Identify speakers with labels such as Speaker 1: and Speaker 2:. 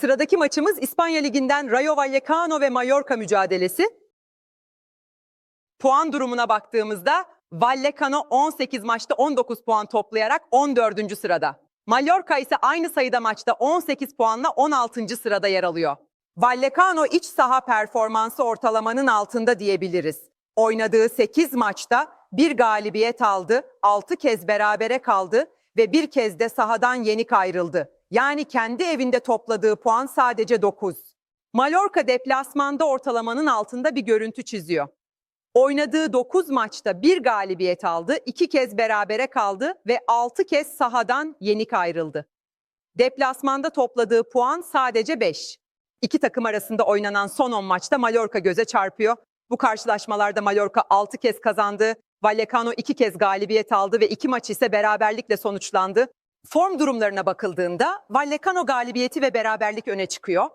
Speaker 1: Sıradaki maçımız İspanya Ligi'nden Rayo Vallecano ve Mallorca mücadelesi. Puan durumuna baktığımızda Vallecano 18 maçta 19 puan toplayarak 14. sırada. Mallorca ise aynı sayıda maçta 18 puanla 16. sırada yer alıyor. Vallecano iç saha performansı ortalamanın altında diyebiliriz. Oynadığı 8 maçta bir galibiyet aldı, 6 kez berabere kaldı ve bir kez de sahadan yenik ayrıldı. Yani kendi evinde topladığı puan sadece 9. Mallorca deplasmanda ortalamanın altında bir görüntü çiziyor. Oynadığı 9 maçta bir galibiyet aldı, 2 kez berabere kaldı ve 6 kez sahadan yenik ayrıldı. Deplasmanda topladığı puan sadece 5. İki takım arasında oynanan son 10 maçta Mallorca göze çarpıyor. Bu karşılaşmalarda Mallorca 6 kez kazandı, Vallecano 2 kez galibiyet aldı ve 2 maç ise beraberlikle sonuçlandı. Form durumlarına bakıldığında Vallecano galibiyeti ve beraberlik öne çıkıyor.